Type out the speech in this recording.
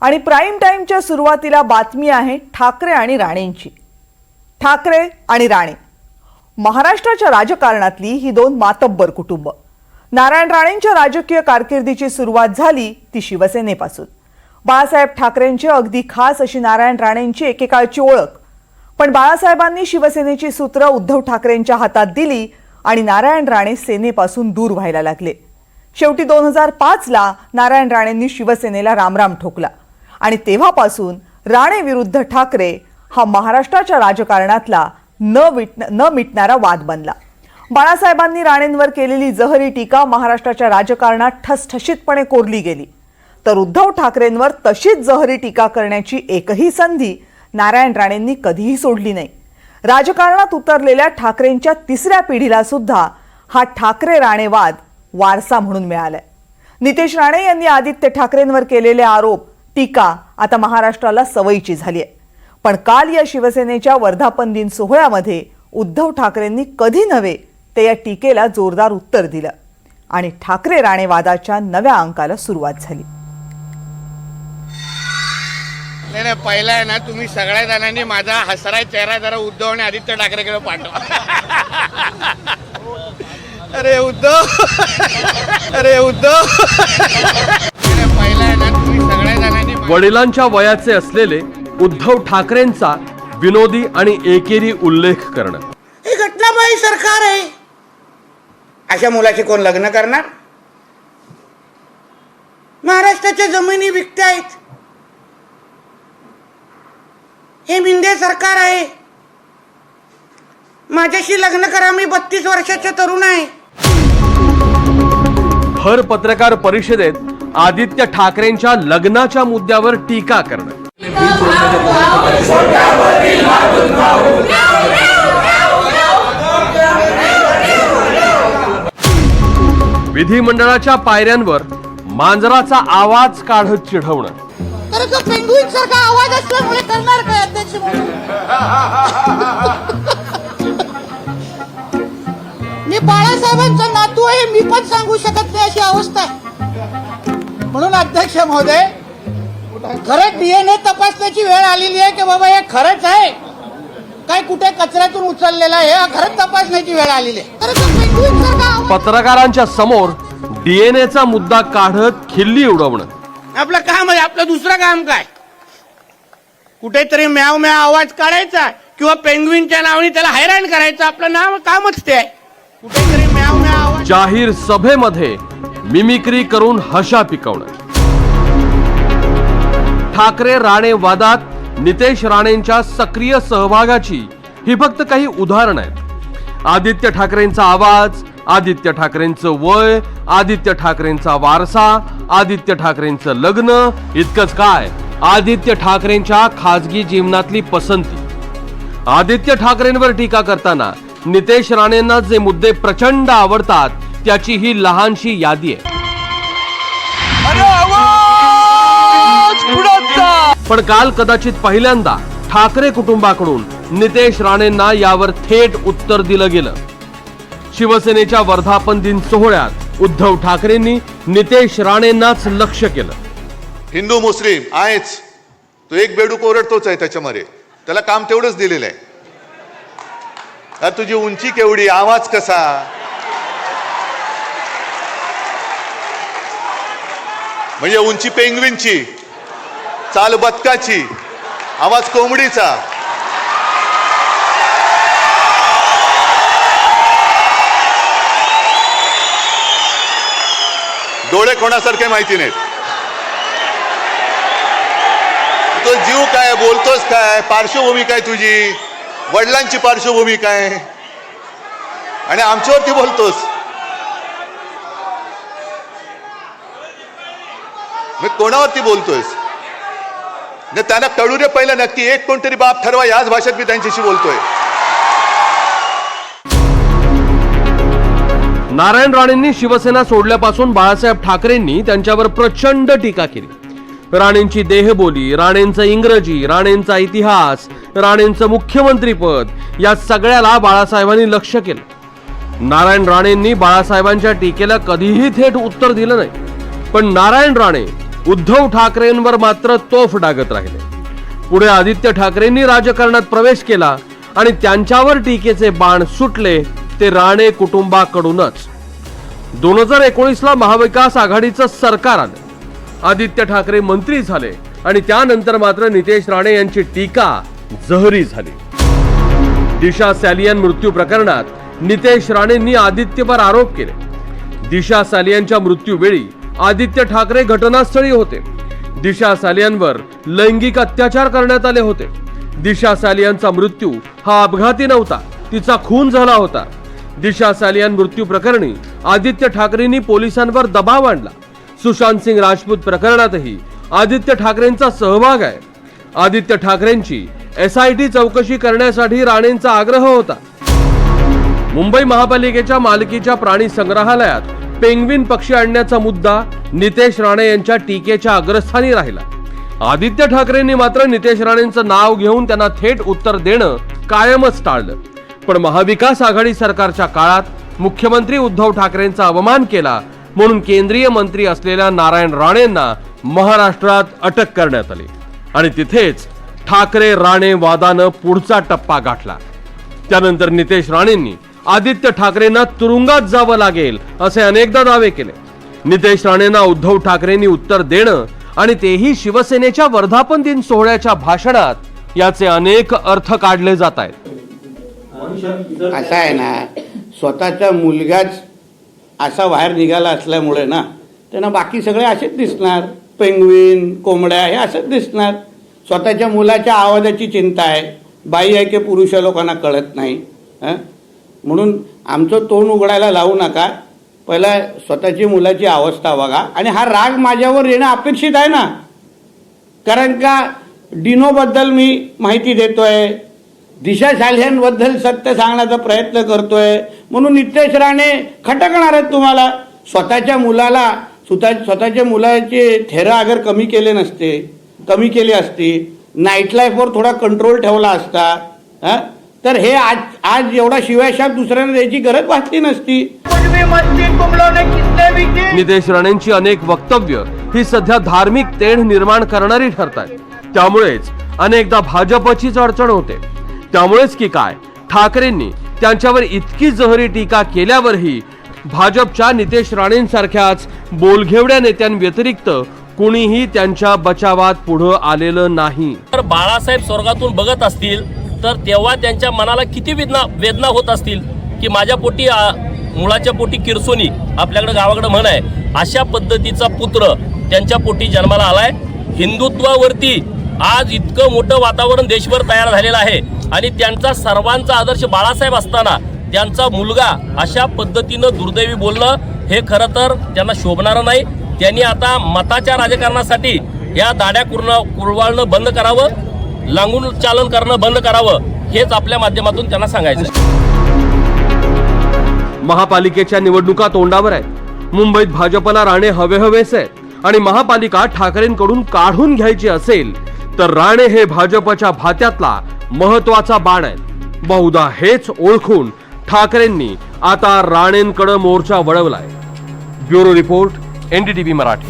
आणि प्राईम टाईमच्या सुरुवातीला बातमी आहे ठाकरे आणि राणेंची. ठाकरे आणि राणे. महाराष्ट्राच्या राजकारणातली ही दोन मातब्बर कुटुंब. नारायण राणेंच्या राजकीय कारकिर्दीची सुरुवात झाली ती शिवसेनेपासून. बाळासाहेब ठाकरेंची अगदी खास अशी नारायण राणेंची एकेकाळची ओळख. पण बाळासाहेबांनी शिवसेनेची सूत्र उद्धव ठाकरेंच्या हातात दिली आणि नारायण राणे सेनेपासून दूर व्हायला लागले. शेवटी दोन हजार पाचला नारायण राणेंनी शिवसेनेला रामराम ठोकला. आणि तेव्हापासून राणे विरुद्ध ठाकरे हा महाराष्ट्राच्या राजकारणातला न विट न मिटणारा वाद बनला. बाळासाहेबांनी राणेंवर केलेली जहरी टीका महाराष्ट्राच्या राजकारणात ठसठशीतपणे कोरली गेली. तर उद्धव ठाकरेंवर तशीच जहरी टीका करण्याची एकही संधी नारायण राणेंनी कधीही सोडली नाही. राजकारणात उतरलेल्या ठाकरेंच्या तिसऱ्या पिढीला सुद्धा हा ठाकरे राणे वाद वारसा म्हणून मिळालाय. नितेश राणे यांनी आदित्य ठाकरेंवर केलेले आरोप टीका आता महाराष्ट्राला सवयीची झाली आहे पण काल या शिवसेनेच्या वर्धापन दिन सोहळ्यामध्ये उद्धव ठाकरेंनी कधी नव्हे ते या टीकेला जोरदार उत्तर दिलं आणि ठाकरे राणे वादाच्या नव्या अंकाला सुरुवात झाली. नाही नाही पहिला आहे ना तुम्ही सगळ्या जणांनी माझा हसरा चेहरा जरा उद्धव आणि आदित्य ठाकरेकडे पाठवा. अरे उद्धव. अरे उद्धव. वडिलांच्या वयाचे असलेले उद्धव ठाकरेंचा विनोदी आणि एकेरी उल्लेख करणं. ही घटनाबाई सरकार आहे. अशा मुलाशी कोण लग्न करणार? महाराष्ट्राच्या जमिनी विकतायत हे मिंदे सरकार आहे. माझ्याशी लग्न करा मी बत्तीस वर्षाचा तरुण आहे. भर पत्रकार परिषदेत आदित्य ठाकरेंच्या लग्नाच्या मुद्द्यावर टीका करणं. विधिमंडळाच्या पायऱ्यांवर मांजराचा आवाज काढत चिढवणं. सारखा आवाज असल्यामुळे करणार काय अध्यक्ष मी बाळासाहेबांचा नातू आहे मी पण सांगू शकत नाही अशी अवस्था आहे. म्हणून अध्यक्ष महोदय खरं डीएनए तपासण्याची वेळ आलेली आहे की बाबा हे खरंच आहे? काय कुठे कचऱ्यातून उचललेला आहे? हे खरंच तपासण्याची वेळ आलेली आहे. पत्रकारांच्या समोर डीएनएचा मुद्दा काढत खिल्ली उडवणं. आपलं काम आहे आपलं दुसरं काम काय? कुठेतरी म्याव म्याव आवाज काढायचा किंवा पेंग्विनच्या नावाने त्याला हैराण करायचं आपलं नाव कामच ते आहे. कुठेतरी म्याव म्याव आवाज जाहीर सभेमध्ये मिमिक्री करून हशा पिकवणं. ठाकरे राणे वादात नितेश राणेंच्या सक्रिय सहभागाची ही फक्त काही उदाहरण आहेत. आदित्य ठाकरेंचा आवाज आदित्य ठाकरेंचं वय आदित्य ठाकरेंचा वारसा आदित्य ठाकरेंचं लग्न इतकंच काय? आदित्य ठाकरेंच्या खाजगी जीवनातली पसंती. आदित्य ठाकरेंवर टीका करताना नितेश राणेंना जे मुद्दे प्रचंड आवडतात त्याची ही लहानशी यादी आहे. पण काल कदाचित पहिल्यांदा ठाकरे कुटुंबाकडून नितेश राणेंना यावर थेट उत्तर दिलं गेलं. शिवसेनेच्या वर्धापन दिन सोहळ्यात उद्धव ठाकरेंनी नितेश राणेंनाच लक्ष केलं. हिंदू मुस्लिम आहेच. तो एक बेडूक ओरडतोच आहे त्याच्यामध्ये. त्याला काम तेवढंच दिलेलं आहे. अरे तुझी उंची केवढी आवाज कसा? म्हणजे उंची पेंगविनची चाल बदकाची आवाज कोंबडीचा. डोळे कोणासारखे माहिती नाहीत. तो जीव काय बोलतोस काय पार्श्वभूमी काय तुझी वडिलांची पार्श्वभूमी काय? आणि आमच्यावरती बोलतोस. मी कोणावरती बोलतोयस? नाही त्यांना कळू दे पहिलं नक्की. एक कोणतरी बाप ठरवा याच भाषेत मी त्यांच्याशी बोलतोय. नारायण राणेंनी शिवसेना सोडल्यापासून बाळासाहेब ठाकरेंनी त्यांच्यावर प्रचंड टीका केली. राणेंची देहबोली राणेंचं इंग्रजी राणेंचा इतिहास राणेंचं मुख्यमंत्रीपद या सगळ्याला बाळासाहेबांनी लक्ष केलं. नारायण राणेंनी बाळासाहेबांच्या टीकेला कधीही थेट उत्तर दिलं नाही. पण नारायण राणे उद्धव ठाकरेंवर मात्र तोफ डागत राहिले. पुढे आदित्य ठाकरेंनी राजकारणात प्रवेश केला आणि त्यांच्यावर टीकेचे बाण सुटले ते राणे कुटुंबाकडूनच. दोन हजार एकोणीसला महाविकास आघाडीचं सरकार आलं. आदित्य ठाकरे मंत्री झाले आणि त्यानंतर मात्र नितेश राणे यांची टीका जहरी झाली. दिशा सॅलियन मृत्यू प्रकरणात नितेश राणेंनी आदित्यवर आरोप केले. दिशा सॅलियनच्या मृत्यूवेळी आदित्य ठाकरे घटनास्थळी होते. दिशा सालियांवर लैंगिक अत्याचार करण्यात आले होते. दिशा सालियांचा मृत्यू हा अपघाती नव्हता तिचा खून झाला होता. दिशा सालियन मृत्यू प्रकरणी आदित्य ठाकरेंनी पोलिसांवर दबाव आणला. सुशांत सिंग राजपूत प्रकरणातही आदित्य ठाकरेंचा सहभाग आहे. आदित्य ठाकरेंची एस आय टी चौकशी करण्यासाठी राणेंचा आग्रह होता. मुंबई महापालिकेच्या मालकीच्या प्राणी संग्रहालयात पेंग्विन पक्षी आणण्याचा मुद्दा नितेश राणे यांच्या टीकेच्या अग्रस्थानी राहिला. आदित्य ठाकरेंनी मात्र नितेश राणेंचं नाव घेऊन त्यांना थेट उत्तर देणं कायमच टाळलं. पण महाविकास आघाडी सरकारच्या काळात मुख्यमंत्री उद्धव ठाकरेंचा अवमान केला म्हणून केंद्रीय मंत्री असलेल्या नारायण राणेंना महाराष्ट्रात अटक करण्यात आली. आणि तिथेच ठाकरे राणे वादानं पुढचा टप्पा गाठला. त्यानंतर नितेश राणेंनी आदित्य ठाकरेंना तुरुंगात जावं लागेल असे अनेकदा दावे केले. नितेश राणेंना उद्धव ठाकरेंनी उत्तर देणं आणि तेही शिवसेनेच्या वर्धापन दिन सोहळ्याच्या भाषणात याचे अनेक अर्थ काढले जात आहेत. असं आहे ना स्वतःचा मुलगाच असा बाहेर निघाला असल्यामुळे ना त्यांना बाकी सगळे असेच दिसणार. पेंगवीन कोंबड्या हे असंच दिसणार. स्वतःच्या मुलाच्या आवाजाची चिंता आहे. बाई आहे की पुरुष लोकांना कळत नाही. हं? म्हणून आमचं तोंड उघडायला लावू नका. पहिला स्वतःची मुलाची अवस्था बघा. आणि हा राग माझ्यावर येणं अपेक्षित आहे ना? कारण का डिनोबद्दल मी माहिती देतोय. दिशा सालियांबद्दल सत्य सांगण्याचा प्रयत्न करतोय. म्हणून नितेश राणे खटकणार आहेत तुम्हाला. स्वतःच्या मुलाला स्वतः स्वतःच्या मुलाचे थेरा अगर कमी केले नसते कमी केले असते. नाईट लाईफवर थोडा कंट्रोल ठेवला असता. हां? तर हे आज आज एवढा शिवायशाप दुसऱ्यांना द्यायची गरज भासली नसती. नितेश राणेंची अनेक वक्तव्य ही सध्या धार्मिक तेढ निर्माण करणारी ठरतात त्यामुळेच अनेकदा भाजपचीच अडचण होते. त्यामुळेच की काय ठाकरेंनी त्यांच्यावर इतकी जहरी टीका केल्यावरही भाजपच्या नितेश राणेंसारख्याच बोलघेवड्या नेत्यांव्यतिरिक्त कुणीही त्यांच्या बचावात पुढं आलेलं नाही. तर बाळासाहेब स्वर्गातून बघत असतील तर तेव्हा त्यांच्या मनाला किती वेदना वेदना होत असतील की माझ्या पोटी मुळाच्या मुलाच्या पोटी किरसोनी आपल्याकडं गावाकडं म्हण आहे अशा पद्धतीचा पुत्र त्यांच्या पोटी जन्माला आलाय. हिंदुत्वावरती आज इतकं मोठं वातावरण देशभर तयार झालेलं आहे आणि त्यांचा सर्वांचा आदर्श बाळासाहेब असताना त्यांचा मुलगा अशा पद्धतीनं दुर्दैवी बोलणं हे खरं तर त्यांना शोभणारं नाही. त्यांनी आता मताच्या राजकारणासाठी या दाड्या कुर्ण कुरवाळणं बंद करावं. लांगून चालन करणं बंद करावं हेच आपल्या माध्यमातून त्यांना सांगायचं महापालिकेच्या निवडणुका तोंडावर आहेत. मुंबईत भाजपला राणे हवे हवेच आहेत आणि महापालिका ठाकरेंकडून काढून घ्यायची असेल तर राणे हे भाजपच्या भात्यातला महत्त्वाचा बाण आहे बहुधा हेच ओळखून ठाकरेंनी आता राणेंकडे मोर्चा वळवलाय. Bureau report NDTV Marathi.